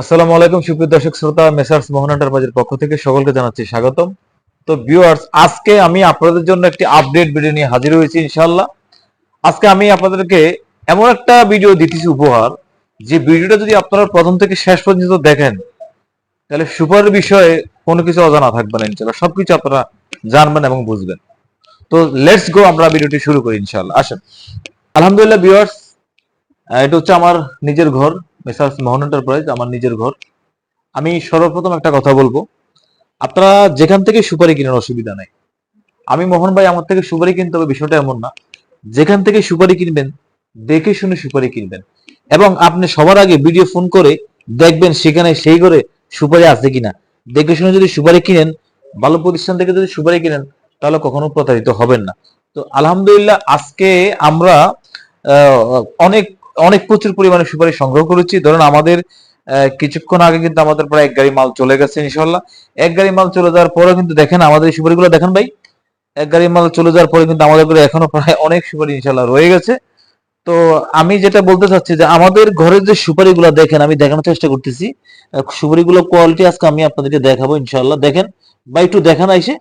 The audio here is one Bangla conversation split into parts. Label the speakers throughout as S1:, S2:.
S1: আসসালামু আলাইকুম, সুপ্রিয় দর্শক শ্রোতা, মেসার্স মোহন এন্টারপ্রাইজের পক্ষ থেকে সকলকে জানাচ্ছি স্বাগতম। তো ভিউয়ার্স আজকে আমি আপনাদের জন্য একটি আপডেট ভিডিও নিয়ে হাজির হয়েছি, ইনশাআল্লাহ। আজকে আমি আপনাদেরকে এমন একটা ভিডিও দিতেছি উপহার, যে ভিডিওটা যদি আপনারা প্রথম থেকে শেষ পর্যন্ত দেখেন, তাহলে সুপারের বিষয়ে কোনো কিছু অজানা থাকবে না, ইনশাআল্লাহ। সবকিছু আপনারা জানবেন এবং বুঝবেন। তো লেটস গো আমরা ভিডিওটি শুরু করি, ইনশাআল্লাহ। আসেন। আলহামদুলিল্লাহ ভিউয়ার্স এটা হচ্ছে আমার নিজের ঘর। মেসার্স মোহন এন্টারপ্রাইজ আমার নিজের ঘর। আমি সর্বপ্রথম একটা কথা বলব। আপনারা যেখান থেকে সুপারি কিনেন অসুবিধা নাই। আমি মোহন ভাই, আমার থেকে সুপারি কিনতে হবে, বিষয়টা এমন না। যেখান থেকে সুপারি কিনবেন, দেখে শুনে সুপারি কিনবেন। এবং আপনি সবার আগে ভিডিও ফোন করে দেখবেন সেখানে সেই করে সুপারি আছে কিনা। দেখে শুনে যদি সুপারি কিনেন, ভালো প্রতিষ্ঠান থেকে যদি সুপারি কিনেন, তাহলে কখনো প্রতারিত হবেন না। তো আলহামদুলিল্লাহ, আজকে আমরা অনেক অনেক প্রচুর পরিমাণে সুপারি সংগ্রহ করেছি। ধরুন আমাদের কিছুক্ষণ আগে কিন্তু আমাদের প্রায় এক গাড়ি মাল চলে গেছে ইনশাল্লাহ এক গাড়ি মাল চলে যাওয়ার পরেও কিন্তু দেখেন আমাদের এই সুপারিগুলো দেখেন ভাই। এক গাড়ি মাল চলে যাওয়ার পরে কিন্তু আমাদের ঘরে এখনও প্রায় অনেক সুপারি ইনশাল্লাহ রয়ে গেছে। তো আমি যেটা বলতে চাচ্ছি যে আমাদের ঘরের যে সুপারিগুলো দেখেন, আমি দেখানোর চেষ্টা করতেছি। সুপারিগুলো কোয়ালিটি আজকে আমি আপনাদেরকে দেখাবো ইনশাল্লাহ দেখেন বা একটু দেখান এসে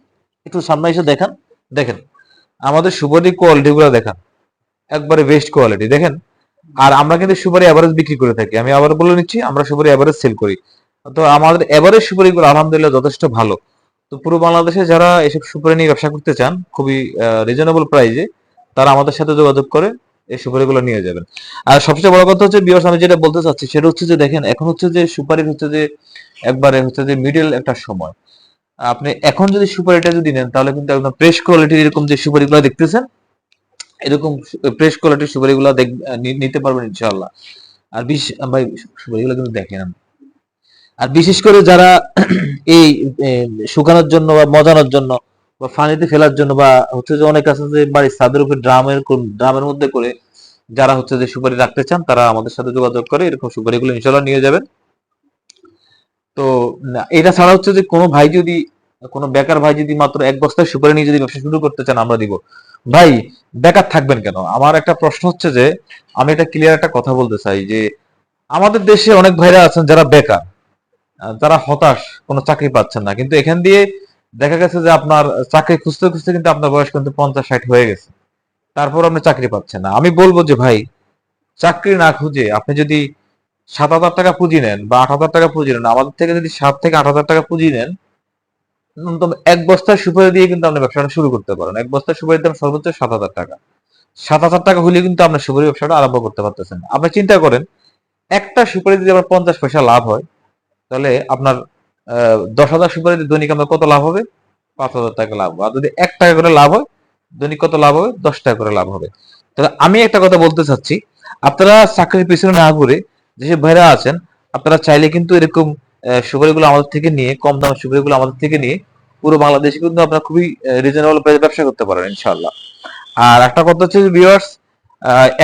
S1: একটু সামনে এসে দেখান। দেখেন, আমাদের সুপারি কোয়ালিটি গুলো দেখান। একবারে বেস্ট কোয়ালিটি দেখেন। আর আমরা কিন্তু সুপারি এভারেজ বিক্রি করে থাকি। আমি আবার বলে নিচ্ছি, আমরা সুপারি এভারেজ সেল করি। তো আমাদের এভারেজ সুপারিগুলো আলহামদুলিল্লাহ যথেষ্ট ভালো। তো পুরো বাংলাদেশে যারা এসব সুপারি নিয়ে ব্যবসা করতে চান, খুবই রিজনেবল প্রাইসে তারা আমাদের সাথে যোগাযোগ করে এই সুপারিগুলো নিয়ে যাবেন। আর সবচেয়ে বড় কথা হচ্ছে বিয়স আমি যেটা বলতে চাচ্ছি, সেটা হচ্ছে যে দেখেন, এখন হচ্ছে যে সুপারির হচ্ছে যে একবারে হচ্ছে যে মিডল একটা সময়। আপনি এখন যদি সুপারিটা যদি নেন, তাহলে কিন্তু একদম ফ্রেশ কোয়ালিটির এরকম যে সুপারিগুলো দেখতেছেন এরকম ফ্রেশ কোয়ালিটির সুপারিগুলো দেখ- নি- নিতে পারবেন ইনশাআল্লাহ। আর বিশ, ভাই, সুপারিগুলো কিন্তু দেখেন আর বিশেষ করে যারা এই শুকানোর জন্য বা মজানোর জন্য বা পানিতে ফেলার জন্য বা হচ্ছে যে অনেক আছে যে বাড়ির ছাদের উপরে ড্রামের ড্রামের মধ্যে করে যারা হচ্ছে যে সুপারি রাখতে চান, তারা আমাদের সাথে যোগাযোগ করে, এরকম সুপারিগুলো ইনশাআল্লাহ নিয়ে যাবেন। তো এটা ছাড়া হচ্ছে যে কোনো ভাই যদি কোনো বেকার ভাই যদি মাত্র এক বস্তা সুপারি নিয়ে যদি ব্যবসা শুরু করতে চান, আমরা দিব। ভাই, বেকার থাকবেন কেন? আমার একটা প্রশ্ন হচ্ছে যে, আমি এটা ক্লিয়ার একটা কথা বলতে চাই যে, আমাদের দেশে অনেক ভাইরা আছেন যারা বেকার যারা হতাশ, কোনো চাকরি পাচ্ছেন না। কিন্তু এখান দিয়ে দেখা গেছে যে আপনার চাকরি খুঁজতে খুঁজতে কিন্তু আপনার বয়স কিন্তু পঞ্চাশ, ষাট হয়ে গেছে। তারপর আপনি চাকরি পাচ্ছেন না। আমি বলব যে, ভাই, চাকরি না খুঁজে আপনি যদি সাত হাজার টাকা পুঁজি নেন বা আট হাজার টাকা পুঁজি নেন, আমাদের থেকে যদি সাত থেকে আট হাজার টাকা পুঁজি নেন ন্যূনতম এক বস্তা সুপারি দিয়ে কিন্তু আপনি ব্যবসাটা শুরু করতে পারেন। এক বস্তা সুপারির দাম সর্বোচ্চ সাত হাজার টাকা। সাত হাজার টাকা হলে কিন্তু আপনার সুপারি ব্যবসাটা আরম্ভ করতে পারতেছেন। আপনি চিন্তা করেন, একটা সুপারি যদি আপনার পঞ্চাশ পয়সা লাভ হয়, তাহলে আপনার দশ হাজার সুপারিতে দৈনিক আপনার কত লাভ হবে? পাঁচ হাজার টাকা লাভ হবে। আর যদি এক টাকা করে লাভ হয়, দৈনিক কত লাভ হবে? দশ টাকা করে লাভ হবে। তাহলে আমি একটা কথা বলতে চাচ্ছি, আপনারা চাকরির পিছনে না ঘুরে যেসব ভাইরা আছেন, আপনারা চাইলে কিন্তু এরকম সুপারিগুলো আমাদের থেকে নিয়ে, কম দামের সুপারিগুলো আমাদের থেকে নিয়ে, পুরো বাংলাদেশে কিন্তু আপনারা খুবই রিজনেবল প্রাইসে ব্যবসা করতে পারেন, ইনশাআল্লাহ। আর একটা কথা হচ্ছে ভিউয়ার্স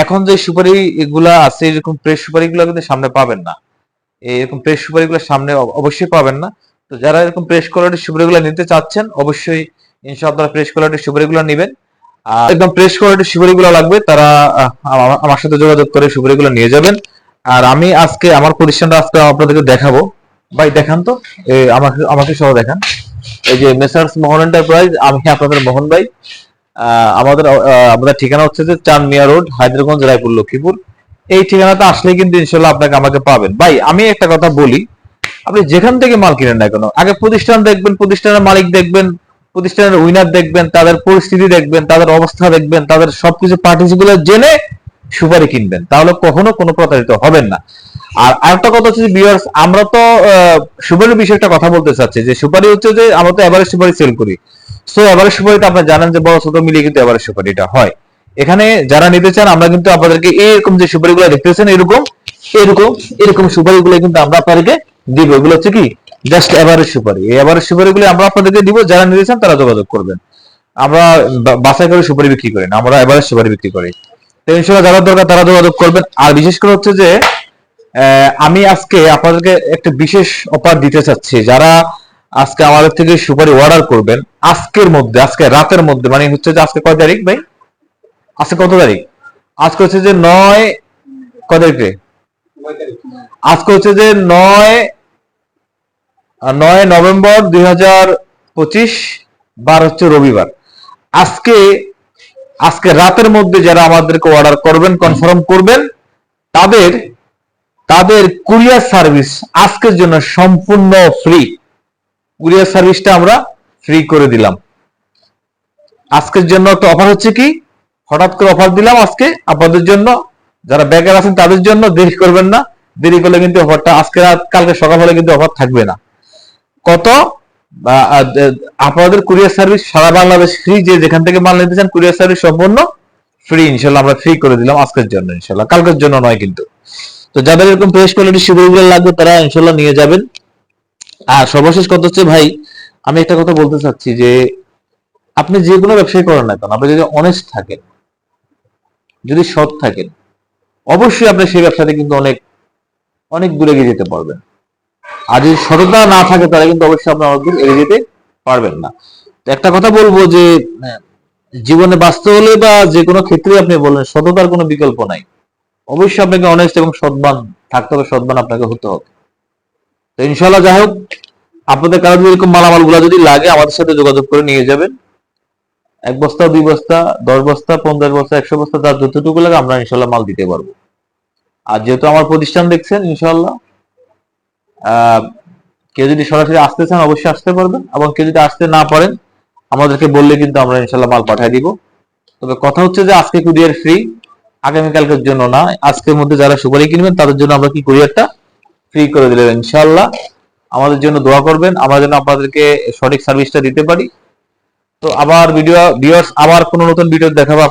S1: এখন যে সুপারি এগুলা আছে, এরকম ফ্রেশ সুপারিগুলো কিন্তু সামনে পাবেন না। এরকম ফ্রেশ সুপারিগুলো সামনে অবশ্যই পাবেন না। তো যারা এরকম প্রেস কোয়ালিটির সুপারি সুপারিগুলো নিতে চাচ্ছেন, অবশ্যই ইনশাআল্লাহ আপনারা ফ্রেশ কোয়ালিটির সুপারিগুলো নেবেন। আর একদম ফ্রেশ কোয়ালিটির সুপারিগুলো লাগবে, তারা আমার সাথে যোগাযোগ করে সুপারি সুপারিগুলো নিয়ে যাবেন। আর আমি আজকে, আমার প্রতিষ্ঠানটা আজকে আপনাদেরকে দেখাবো। ভাই, দেখান তো। আমাকে আমাকে সহ দেখান। এই যে মেসার্স মোহন এন্টারপ্রাইজ, আমি আপনাদের মোহন ভাই। আমাদের আমাদের ঠিকানা হচ্ছে যে চাঁদ মিয়া রোড হায়দ্রাগঞ্জ রায়পুর, লক্ষ্মীপুর। এই ঠিকানাতে আসলে কিন্তু ইনশাল্লাহ আপনাকে আমাকে পাবেন। ভাই, আমি একটা কথা বলি, আপনি যেখান থেকে মাল কিনেন না কেন, আগে প্রতিষ্ঠান দেখবেন, প্রতিষ্ঠানের মালিক দেখবেন, প্রতিষ্ঠানের উইনার দেখবেন, তাদের পরিস্থিতি দেখবেন, তাদের অবস্থা দেখবেন, তাদের সবকিছু পার্টিস জেনে সুপারি কিনবেন। তাহলে কখনো কোনো প্রতারিত হবেন না। আর আরেকটা কথা হচ্ছে বিয়ার্স আমরা তো আহ, সুপারির বিষয়ে একটা কথা বলতে চাচ্ছি যে সুপারি হচ্ছে যে আমরা তো এভারেজ সুপারি সেল করি। সো এভারেজ সুপারিতে আপনারা জানেন যে বড় ছোট মিলিয়ে কিন্তু এভারেজ সুপারিটা হয়। এখানে যারা নিতে চান আমরা কিন্তু আপনাদেরকে এরকম যে সুপারিগুলো দেখতেছেন এরকম এরকম এরকম সুপারিগুলো কিন্তু আমরা আপনাদেরকে দিব। এগুলো হচ্ছে কি? জাস্ট এভারেজ সুপারি। এই এভারেজ সুপারিগুলো আমরা আপনাদেরকে দিব। যারা নিতে চান তারা যোগাযোগ করবেন। আমরা বা- বাছাই করে সুপারি বিক্রি করি না। আমরা এভারেজ সুপারি বিক্রি করি। তো ইনশাল্লাহ যারা দরকার তারা যোগাযোগ করবেন। আর বিশেষ করে হচ্ছে যে আমি আজকে আপনাদেরকে একটা বিশেষ অফার দিতে চাচ্ছি। যারা আজকে আমাদের থেকে সুপারি অর্ডার করবেন, আজকের মধ্যে, আজকে রাতের মধ্যে মানে হচ্ছে যে আজকে কয় তারিখ ভাই? আজকে কত তারিখ? আজকে হচ্ছে যে নয়, কয় তারিখে? আজকে হচ্ছে যে নয় নয় নভেম্বর দুই হাজার পঁচিশ, বার হচ্ছে রবিবার। আজকে আজকে রাতের মধ্যে যারা আমাদেরকে অর্ডার করবেন কনফার্ম করবেন, তাদের তাদের কুরিয়ার সার্ভিস আজকের জন্য সম্পূর্ণ ফ্রি। কুরিয়ার সার্ভিসটা আমরা ফ্রি করে দিলাম। আজকের জন্য একটা অফার হচ্ছে কি? হঠাৎ করে অফার দিলাম আজকে। আপনাদের জন্য, যারা বেকার আছেন, তাদের জন্য দেরি করবেন না। দেরি করলে কিন্তু অফারটা আজকে রাত, কালকে সকাল হলে কিন্তু অফার থাকবে না। কত? আপনাদের কুরিয়ার সার্ভিস সারা বাংলাদেশ ফ্রি যে যেখান থেকে মাল নিতে চান, কুরিয়ার সার্ভিস সম্পূর্ণ ফ্রি ইনশাল্লাহ আমরা ফ্রি করে দিলাম আজকের জন্য, ইনশাল্লাহ। কালকের জন্য নয় কিন্তু। তো যাদের এরকম ফ্রেশ কোয়ালিটি শিবিরগুলো লাগবে, তারা ইনশাল্লাহ নিয়ে যাবেন। আর সর্বশেষ কথা হচ্ছে, ভাই, আমি একটা কথা বলতে চাচ্ছি যে, আপনি যে কোনো ব্যবসায় করেন না কেন, আপনি যদি অনেস্ট থাকেন, যদি সৎ থাকেন, অবশ্যই আপনি সেই ব্যবসাতে কিন্তু অনেক অনেক দূরে এগিয়ে যেতে পারবেন। আর যদি সততা না থাকে, তাহলে কিন্তু অবশ্যই আপনি অনেক দূর এগিয়ে যেতে পারবেন না। একটা কথা বলব যে জীবনে বাঁচতে হলে বা যে কোনো ক্ষেত্রে আপনি বলেন, সততার কোনো বিকল্প নাই। অবশ্যই আপনাকে অনেস্ট এবং সৎবান থাকতে হবে, সৎবান আপনাকে হতে হবে। তো ইনশাল্লাহ যাই হোক, আপনাদের কারও যদি এরকম মালামালগুলা যদি লাগে, আমাদের সাথে যোগাযোগ করে নিয়ে যাবেন। এক বস্তা, দুই বস্তা, দশ বস্তা, পঞ্চাশ বস্তা, একশো বস্তা তার যতটুকু লাগে আমরা ইনশাল্লাহ মাল দিতে পারব। আর যেহেতু আমার প্রতিষ্ঠান দেখছেন ইনশাল্লাহ কেউ যদি সরাসরি আসতে চান, অবশ্যই আসতে পারবেন। এবং কেউ যদি আসতে না পারেন, আমাদেরকে বললে কিন্তু আমরা ইনশাল্লাহ মাল পাঠিয়ে দিব। তবে কথা হচ্ছে যে আজকে কুরিয়ার ফ্রি। আগামীকালকের জন্য না, আজকের মধ্যে যারা সুপারি কিনবেন, তাদের জন্য আমরা কি কুরিয়ারটা ফ্রি করে দিলাম ইনশাল্লাহ আমাদের জন্য দোয়া করবেন। আমরা যেন আপনাদেরকে সঠিক সার্ভিসটা দিতে পারি। তো আবার ভিডিও ভিউয়ার্স আবার কোনো নতুন ভিডিও দেখাবো